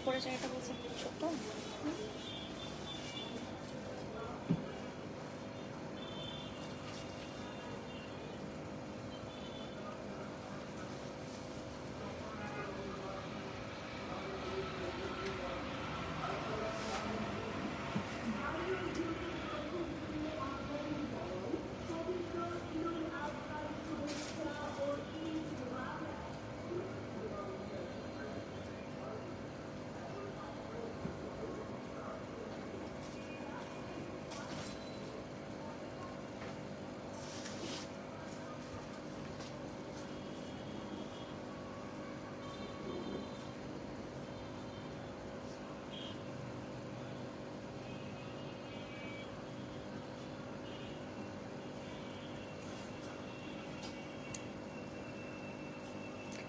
উপরে জায়গাটা বলছে ছোট?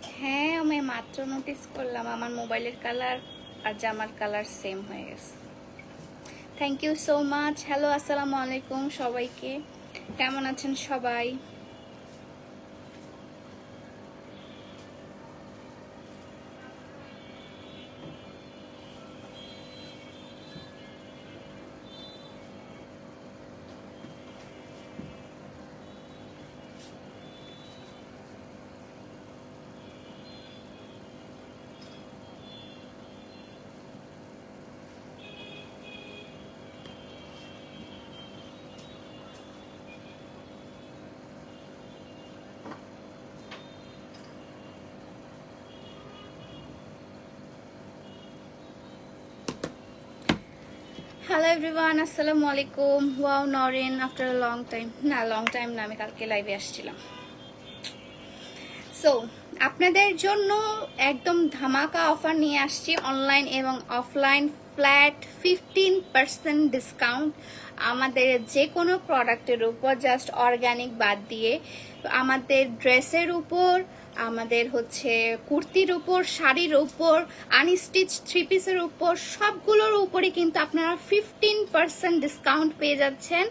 হ্যাঁ আমি মাত্র নোটিস করলাম। আমার মোবাইলের কালার আর জামার কালার সেম হয়ে গেছে। Thank you so much hello আসসালামু আলাইকুম সবাইকে। কেমন আছেন সবাই? হ্যালো এভরিওয়ান আসসালামু আলাইকুম wow Naren after a long time না লং টাইম না, আমি কালকে লাইভে আসছিলাম। সো আপনাদের জন্য একদম ধামাকা অফার নিয়ে আসছি অনলাইন এবং offline flat fifteen percent discount আমাদের যে কোনো প্রোডাক্টের উপর জাস্ট অর্গানিক বাদ দিয়ে আমাদের ড্রেসের উপর আমাদের হচ্ছে কুর্তির উপর, শাড়ির উপর আনস্টিচ থ্রি পিসের উপর, সবগুলোর উপরে কিন্তু আপনারা ফিফটিন পার্সেন্ট ডিসকাউন্ট পেয়ে যাচ্ছেন।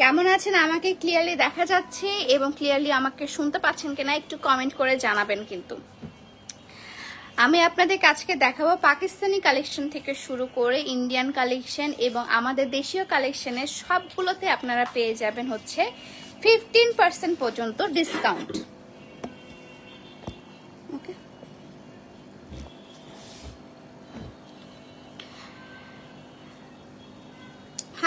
কেমন আছেন? আমাকে ক্লিয়ারলি দেখা যাচ্ছে এবং ক্লিয়ারলি আমাকে শুনতে পাচ্ছেন কিনা একটু কমেন্ট করে জানাবেন কিন্তু। আমি আপনাদের কাছকে দেখাবো পাকিস্তানি কালেকশন থেকে শুরু করে ইন্ডিয়ান কালেকশন এবং আমাদের দেশীয় কালেকশনের সবগুলোতে আপনারা পেয়ে যাবেন হচ্ছে ফিফটিন পার্সেন্ট পর্যন্ত ডিসকাউন্ট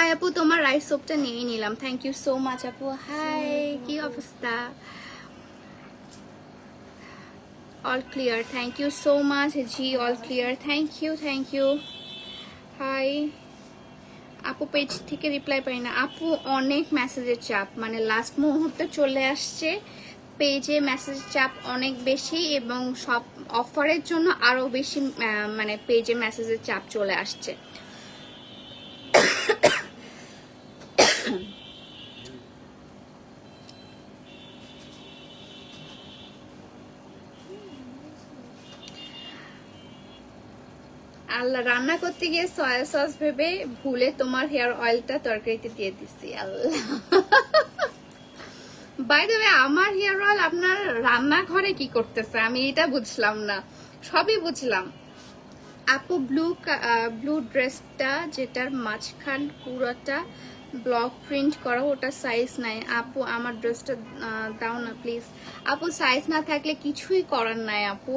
হাই আপু তোমার রাইস সোপটা নিয়ে নিলাম। থ্যাংক ইউ সো মাচ আপু হাই কি অবস্থা? All clear thank you so much G all clear thank you thank you hi আপু পেজ থেকে রিপ্লাই পাই না। আপু অনেক মেসেজের চাপ। মানে লাস্ট মুহূর্তে চলে আসছে। পেজে মেসেজ চাপ অনেক বেশি এবং সব অফারের জন্য আরও বেশি মানে পেজে মেসেজের চাপ চলে আসছে। আল্লাহ রান্না করতে গিয়ে সয়া সস ভেবে ভুলে তোমার হেয়ার অয়েলটা তরকারিতে দিয়ে দিছি, আল্লাহ। বাই ওয়ে আমার হেয়ার অয়েল আপনার রান্নাঘরে কি করতেছে? আমি এটা বুঝলাম না। সবই বুঝলাম। আপু ব্লু ব্লু ড্রেসটা যেটার মাঝখান পুরোটা ব্লক প্রিন্ট করা, ওটা সাইজ নাই। আপু, আমার ড্রেসটা দাও না প্লিজ আপু সাইজ না থাকলে কিছুই করার নাই, আপু।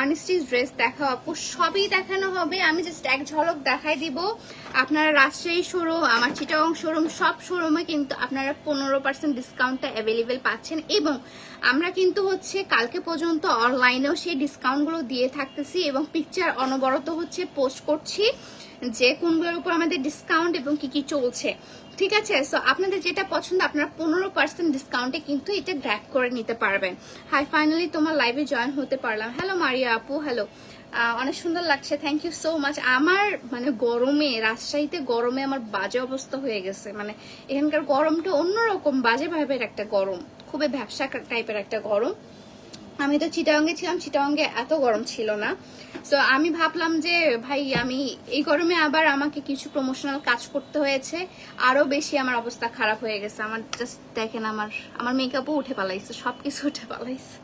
আর্নিস্টিস ড্রেস দেখা আপু, সবই দেখানো হবে। আমি জাস্ট এক ঝলক দেখাই দিব। আপনারা রাজশাহী শোরুম আমার চিটাং শোরুম সব শোরুমে কিন্তু আপনারা পনেরো পার্সেন্ট ডিসকাউন্টটা অ্যাভেলেবেল পাচ্ছেন এবং আমরা কিন্তু হচ্ছে কালকে পর্যন্ত অনলাইনেও সেই ডিসকাউন্টগুলো দিয়ে থাকতেছি এবং পিকচার অনবরত হচ্ছে পোস্ট করছি। যে কোনগুলোর উপর আমাদের ডিসকাউন্ট এবং কি কি চলছে, ঠিক আছে? সো আপনাদের যেটা পছন্দ, আপনারা পনেরো পার্সেন্ট ডিসকাউন্টে কিন্তু এটা গ্র্যাপ করে নিতে পারবেন। হাই ফাইনালি তোমার লাইভে জয়েন হতে পারলাম। হ্যালো মারিয়া আপু হ্যালো অনেক সুন্দর লাগছে থ্যাংক ইউ সো মাচ আমার মানে গরমে, রাজশাহীতে গরমে আমার বাজে অবস্থা হয়ে গেছে। মানে এখানকার গরমটা অন্যরকম, বাজে ভাবের একটা গরম, খুবই ব্যবসা টাইপের একটা গরম। আমি তো চিটাঙ্গে ছিলাম চিটাঙ্গে এত গরম ছিল না। সো আমি ভাবলাম যে, ভাই, আমি এই গরমে আবার আমাকে কিছু প্রমোশনাল কাজ করতে হয়েছে। আরও বেশি আমার অবস্থা খারাপ হয়ে গেছে। আমার জাস্ট দেখেন, আমার আমার মেকআপও উঠে পালাইছে, সবকিছু উঠে পালাইছে।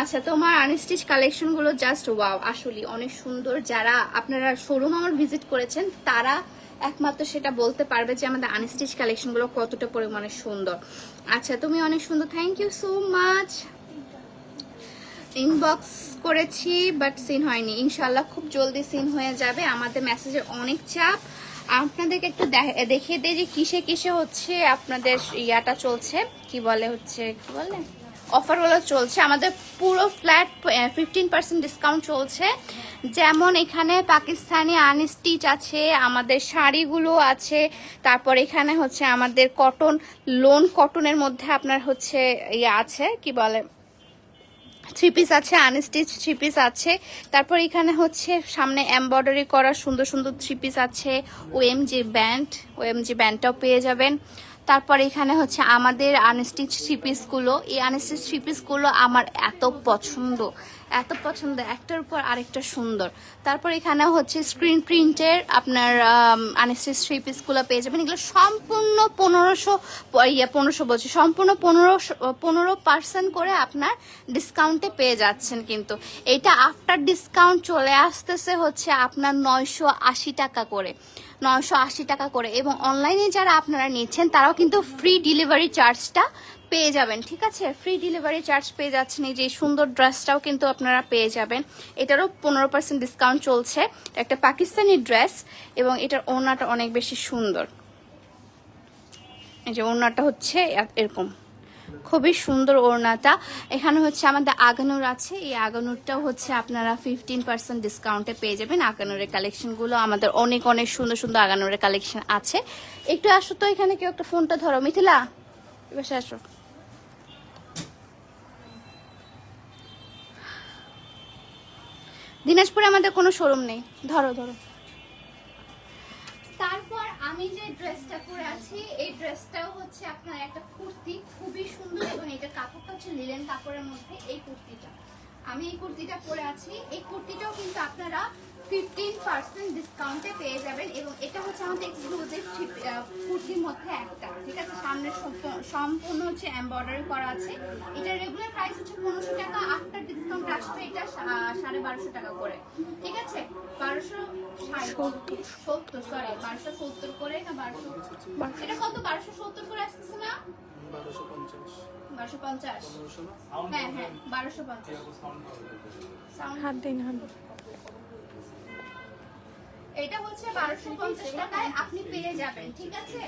আচ্ছা তোমার আনস্টিচ কালেকশনগুলো জাস্ট ওয়াও আসলে অনেক সুন্দর। যারা, আপনারা শোরুম আমার ভিজিট করেছেন, তারা একমাত্র সেটা বলতে পারবে যে, আমাদের আনস্টিচ কালেকশনগুলো কতটা পরিমাণে সুন্দর। আচ্ছা তুমি অনেক সুন্দর thank you so much inbox করেছি বাট সিন হয়নি। ইনশাল্লাহ খুব জলদি সিন হয়ে যাবে। আমাদের মেসেজের অনেক চাপ। আপনাদেরকে একটু দেখিয়ে দিই যে কিসে কিসে হচ্ছে আপনাদের ইয়াটা চলছে। কি বলে হচ্ছে, কি বলে? অফারগুলো চলছে। আমাদের পুরো ফ্ল্যাট ফিফটিন পার্সেন্ট ডিসকাউন্ট চলছে। যেমন এখানে পাকিস্তানি আনস্টিচ আছে, আমাদের শাড়িগুলো আছে। তারপর এখানে হচ্ছে আমাদের কটন লোন কটনের মধ্যে আপনার হচ্ছে ইয়ে আছে, কি বলে? থ্রি পিস আছে, আনস্টিচ থ্রি পিস আছে। তারপর এখানে হচ্ছে সামনে এমব্রয়ডারি করা সুন্দর সুন্দর থ্রি পিস আছে ওএমজি ব্যান্ড ওএমজি ব্যান্ডটাও পেয়ে যাবেন। তারপর এখানে হচ্ছে আমাদের আনস্টিচ থ্রি পিসগুলো। এই আনস্টিচ থ্রি পিসগুলো আমার এত পছন্দ। এত পছন্দ, একটার উপর আরেকটা সুন্দর। তারপর এখানে হচ্ছে স্ক্রিন প্রিন্টের আপনার আনস্টিচ থ্রি পিসগুলো পেয়ে যাবেন। এগুলো সম্পূর্ণ পনেরোশো ইয়ে পনেরোশো বলছি, সম্পূর্ণ পনেরোশো, পনেরো পার্সেন্ট করে আপনার ডিসকাউন্টে পেয়ে যাচ্ছেন কিন্তু। এটা আফটার ডিসকাউন্ট চলে আসতেছে হচ্ছে আপনার নয়শো আশি টাকা করে। নয়শো আশি টাকা করে। এবং অনলাইনে যারা আপনারা নিচ্ছেন, তারাও কিন্তু ফ্রি ডেলিভারি চার্জটা পেয়ে যাবেন, ঠিক আছে? ফ্রি ডেলিভারি চার্জ পেয়ে যাচ্ছেন। এই যে সুন্দর ড্রেসটাও কিন্তু আপনারা পেয়ে যাবেন। এটারও পনেরো পার্সেন্ট ডিসকাউন্ট চলছে। একটা পাকিস্তানি ড্রেস এবং এটার ওড়নাটা অনেক বেশি সুন্দর। এই যে ওড়নাটা হচ্ছে এরকম। খুবই সুন্দর ওড়নাটা। এখানে হচ্ছে আমাদের আগানুর আছে। এই আগানুরটাও হচ্ছে আপনারা ফিফটিন পার্সেন্ট ডিসকাউন্টে পেয়ে যাবেন। আগানুরের কালেকশনগুলো আমাদের অনেক অনেক সুন্দর সুন্দর আগানুরের কালেকশন আছে। একটু আসো তো এখানে কেউ একটা ফোনটা ধরো। মিথিলা এবার আসো। দিনাজপুরে আমাদের কোনো শোরুম নেই। ধরো ধরো। তারপর আমি যে ড্রেসটা পরে আছি, এই ড্রেসটাও হচ্ছে আপনার একটা কুর্তি, খুবই সুন্দর এবং এটা কাপড়টা হচ্ছে লিলেন কাপড়ের মধ্যে এই কুর্তিটা। আমি এই কুর্তিটা পরে আছি। এই কুর্তিটাও কিন্তু আপনারা ফিফটিন পার্সেন্ট ডিসকাউন্টে পেয়ে যাবেন এবং এটা হচ্ছে আমাদের এক্সক্লুসিভ কুর্তির মধ্যে একটা ঠিক আছে? সামনে সম্পূর্ণ- সম্পূর্ণ হচ্ছে এমব্রয়ডারি করা আছে। এটা রেগুলার প্রাইস হচ্ছে পনেরোশো টাকা আফটার ডিসকাউন্ট আসবে এটা সাড়ে বারোশো টাকা করে ঠিক আছে? বারোশো সত্তর। সরি বারোশো সত্তর করে না বারোশো? এটা কত? বারোশো সত্তর করে আসতেছে না? বারোশো পঞ্চাশ। বারোশো পঞ্চাশ। বারোশো না? হ্যাঁ হ্যাঁ বারোশো পঞ্চাশ। Sound- হাত দিন হাত দিন। এটা হচ্ছে বারোশো পঞ্চাশ টাকায় আপনি পেয়ে যাবেন, ঠিক আছে?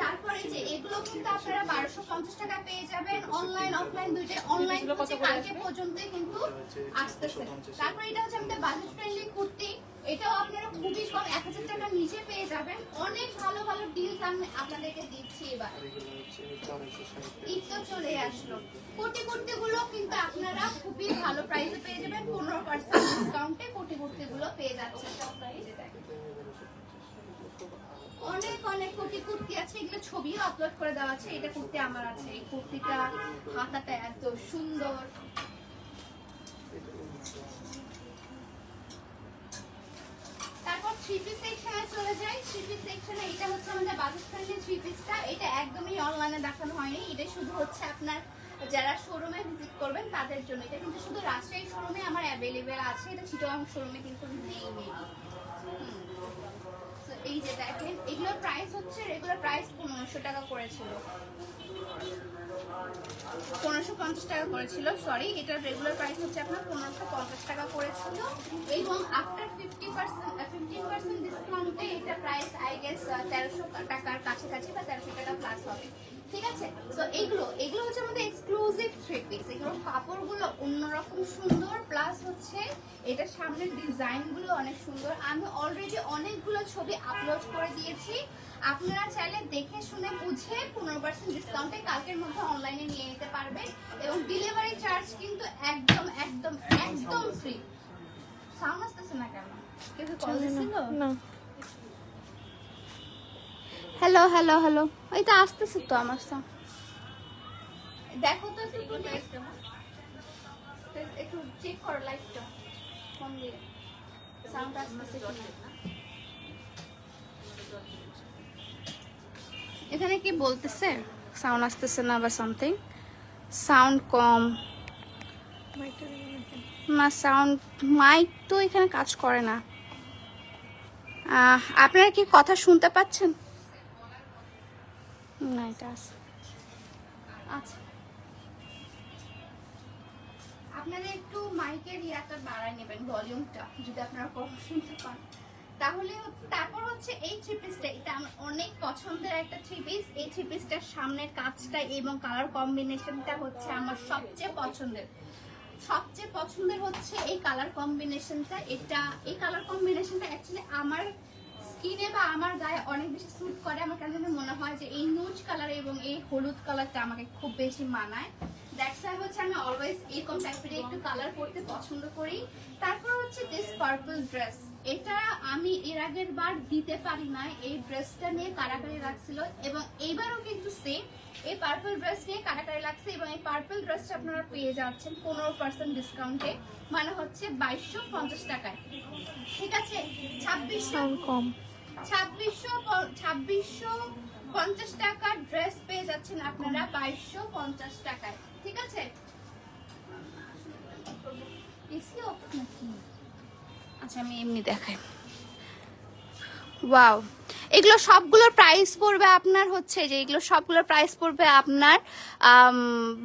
তারপরে যে এগুলো কিন্তু আপনারা বারোশো পঞ্চাশ টাকা পেয়ে যাবেন অনলাইন অফলাইন দুইটাই অনলাইন হচ্ছে, কালকে পর্যন্ত কিন্তু আসতেছে। তারপরে এটা হচ্ছে আমাদের বাজেট ফ্রেন্ডলি কুর্তি, এটাও আপনারা খুবই কম, এক হাজার টাকার নিচে পেয়ে যাবেন। অনেক ভালো ভালো ডিলস আমি আপনাদেরকে দিচ্ছি এবার। ঈদ তো চলে আসলো। কোটি কুর্তি গুলো কিন্তু আপনারা খুবই ভালো প্রাইসে পেয়ে যাবেন, পনেরো পার্সেন্ট ডিসকাউন্টে কোটি কুর্তি গুলো পেয়ে যাচ্ছেন। অনেক অনেক কোটি কুর্তি আছে, এগুলো ছবিও আপলোড করে দেওয়া আছে। এটা কুর্তি আমার আছে। এই কুর্তিটা হাতাটা এত সুন্দর। তারপর থ্রি পিস সেকশনে চলে যাই। থ্রি পিস সেকশনে এটা হচ্ছে আমাদের বাজেট ফ্রেন্ডলি থ্রি পিসটা এটা একদমই অনলাইনে দেখানো হয়নি। এটা শুধু হচ্ছে আপনার যারা শোরুমে ভিজিট করবেন, তাদের জন্য। এটা কিন্তু শুধু রাজশাহী শোরুমে আমার অ্যাভেলেবেল আছে। এটা চিটং শোরুমে কিন্তু নেই মেবি এই যে দেখেন, এগুলোর প্রাইস হচ্ছে রেগুলার প্রাইস পনেরোশো টাকা করেছিল। পনেরোশো পঞ্চাশ টাকা করেছিল সরি এটার রেগুলার প্রাইস হচ্ছে আপনার পনেরোশো পঞ্চাশ টাকা করেছিল। এবং after fifty percent fifty percent ডিসকাউন্টে এটা প্রাইস আই গেস তেরোশো টাকার কাছাকাছি বা তেরোশো টাকা প্লাস হবে। ঠিক আছে? তো এইগুলো এগুলো হচ্ছে আমাদের এক্সক্লুসিভ থ্রি পিস এগুলো কাপড়গুলো অন্যরকম সুন্দর প্লাস হচ্ছে এটা সামনের ডিজাইনগুলো অনেক সুন্দর। আমি অলরেডি অনেকগুলো ছবি আপলোড করে দিয়েছি। আপনারা চাইলে দেখে শুনে বুঝে পনেরো পার্সেন্ট ডিসকাউন্টে কালকের মধ্যে অনলাইনে নিয়ে নিতে পারবেন। এবং ডেলিভারি চার্জ কিন্তু একদম একদম একদম ফ্রি সাউন্ড আসতেছে না কেন? কেউ কি কল দিছিল? না। হ্যালো হ্যালো হ্যালো ওই তো আসতেছে তো আমার সাউন্ড দেখো তো এখানে কি বলতেছে? সাউন্ড আসতেছে না বা সামথিং সাউন্ড কম। না সাউন্ড মাইক তো এখানে কাজ করে না। আপনারা কি কথা শুনতে পাচ্ছেন? না, এটা আছে। আচ্ছা। আপনারা একটু মাইকের ইয়াটা বাড়ায় নেবেন, ভলিউমটা, যদি আপনারা কম শুনতে পান। তাহলে তারপর হচ্ছে এই থ্রি পিসটা এটা আমার অনেক পছন্দের একটা থ্রি পিস এই থ্রি পিসটার সামনের কাজটা এবং কালার কম্বিনেশনটা হচ্ছে আমার সবচেয়ে পছন্দের। সবচেয়ে পছন্দের হচ্ছে এই কালার কম্বিনেশনটা এটা, এই কালার কম্বিনেশনটা অ্যাকচুয়ালি আমার স্কিনে বা আমার গায়ে অনেক বেশি স্যুট করে, আমার কেন মনে হয় যে এই নুজ কালার এবং এই হলুদ কালারটা আমাকে খুব বেশি মানায়। দ্যাটস ওয়াই হচ্ছে আমি অলওয়েজ এরকম টাইপের একটু কালার পরতে পছন্দ করি। তারপর হচ্ছে দিস পার্পল ড্রেস এটা আমি এর আগের বার দিতে পারি না এই ড্রেসটা নিয়ে কারাকারি লাগছিল এবং এইবারও কিন্তু সেম এই পার্পল ড্রেস নিয়ে কারাকারি লাগছে এবং এই পার্পল ড্রেসটা আপনারা পেয়ে যাচ্ছেন পনেরো পার্সেন্ট ডিসকাউন্টে মানে হচ্ছে বাইশশো পঞ্চাশ টাকায়। ঠিক আছে? ছাব্বিশশো কম। ছাব্বিশশো ছাব্বিশশো পঞ্চাশ টাকার ড্রেস পেয়ে যাচ্ছেন আপনারা বাইশশো পঞ্চাশ টাকায়। ঠিক আছে? আচ্ছা আমি এমনি দেখাই। ওয়াও এগুলো সবগুলোর প্রাইস পড়বে আপনার হচ্ছে যে, এগুলো সবগুলোর প্রাইস পড়বে আপনার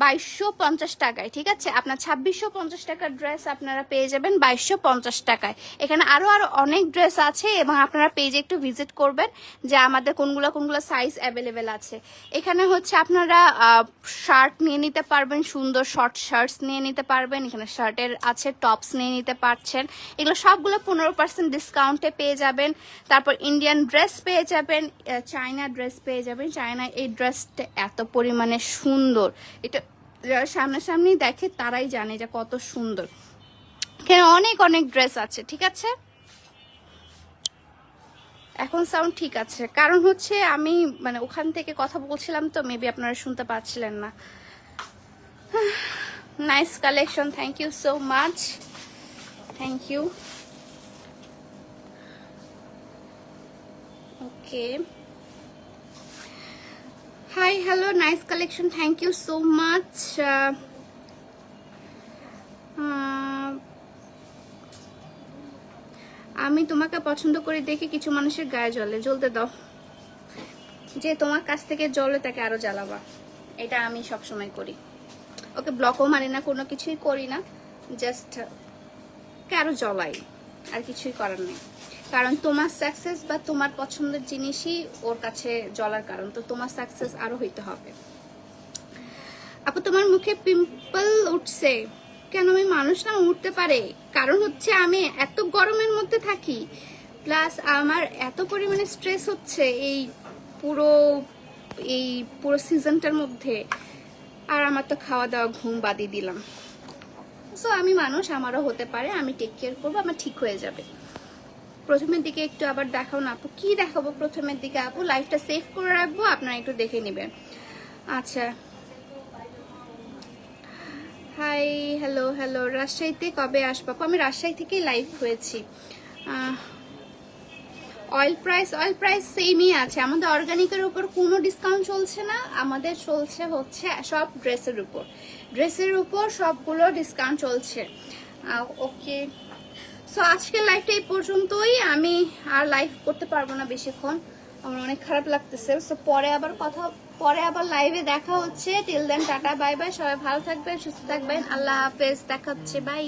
বাইশশো পঞ্চাশ টাকায়, ঠিক আছে? আপনার ছাব্বিশশো পঞ্চাশ টাকার ড্রেস আপনারা পেয়ে যাবেন বাইশশো পঞ্চাশ টাকায়। এখানে আরও আরও অনেক ড্রেস আছে এবং আপনারা পেজে একটু ভিজিট করবেন যে আমাদের কোনগুলো কোনগুলো সাইজ অ্যাভেলেবেল আছে। এখানে হচ্ছে আপনারা শার্ট নিয়ে নিতে পারবেন, সুন্দর শর্ট শার্টস নিয়ে নিতে পারবেন, এখানে শার্টের আছে টপস নিয়ে নিতে পারছেন। এগুলো সবগুলো পনেরো পার্সেন্ট ডিসকাউন্টে পেয়ে যাবেন। তারপর ইন্ডিয়ান ড্রেস পেয়ে যাবেন চায়না ড্রেস পেয়ে যাবেন। চায়না এই ড্রেসটা এত পরিমাণে সুন্দর। এটা, যারা সামনাসামনি দেখে তারাই জানে যে কত সুন্দর। এখানে অনেক অনেক ড্রেস আছে, ঠিক আছে? এখন সাউন্ড ঠিক আছে। কারণ হচ্ছে আমি মানে ওখান থেকে কথা বলছিলাম তো মেবি আপনারা শুনতে পাচ্ছিলেন না। Nice collection thank you so much thank you okay. Hi hello nice collection thank you so much আমি তোমাকে পছন্দ করে দেখে কিছু মানুষের গায়ে জ্বলে জ্বলতে দাও। যে তোমার কাছ থেকে জ্বলে তাকে আরও জ্বালাবা। এটা আমি সব সময় করি। ওকে ব্লকও মারি না, কোনো কিছুই করি না। জাস্ট আরও জ্বলাই। আর কিছুই করার নেই। কারণ তোমার সাকসেস বা তোমার পছন্দের জিনিসই ওর কাছে জ্বলার কারণ, তো তোমার সাকসেস আরও হইতে হবে। আপু, তোমার মুখে পিম্পল উঠছে। কেন আমি মানুষ না, উঠতে পারে। কারণ হচ্ছে আমি এত গরমের মধ্যে থাকি প্লাস আমার এত পরিমাণে স্ট্রেস হচ্ছে এই পুরো এই পুরো সিজনটার মধ্যে। আর আমার তো খাওয়া দাওয়া ঘুম বাদি দিলাম। সো আমি মানুষ, আমারও হতে পারে, আমি টেক কেয়ার করব, আমার ঠিক হয়ে যাবে। প্রথমের দিকে একটু আবার দেখাও না আপু। কি দেখাবো প্রথমের দিকে আপু? লাইফটা সেভ করে রাখব, আপনারা একটু দেখে নেবেন। আচ্ছা। হাই হ্যালো হ্যালো রাজশাহীতে কবে আসব আপু? আমি রাজশাহী থেকেই লাইভ হয়েছি। অয়েল প্রাইস অয়েল প্রাইস সেমই আছে। আমাদের অর্গানিকের উপর কোনো ডিসকাউন্ট চলছে না। আমাদের চলছে হচ্ছে সব ড্রেসের উপর। ড্রেসের উপর সবগুলো ডিসকাউন্ট চলছে। ওকে সো আজকের লাইফটা এই পর্যন্তই। আমি আর লাইভ করতে পারব না বেশিক্ষণ। আমার অনেক খারাপ লাগতেছে। সো পরে আবার কথা, পরে আবার লাইভে দেখা হচ্ছে। Till then tata bye bye সবাই ভালো থাকবেন, সুস্থ থাকবেন। আল্লাহ হাফেজ। দেখাচ্ছে বাই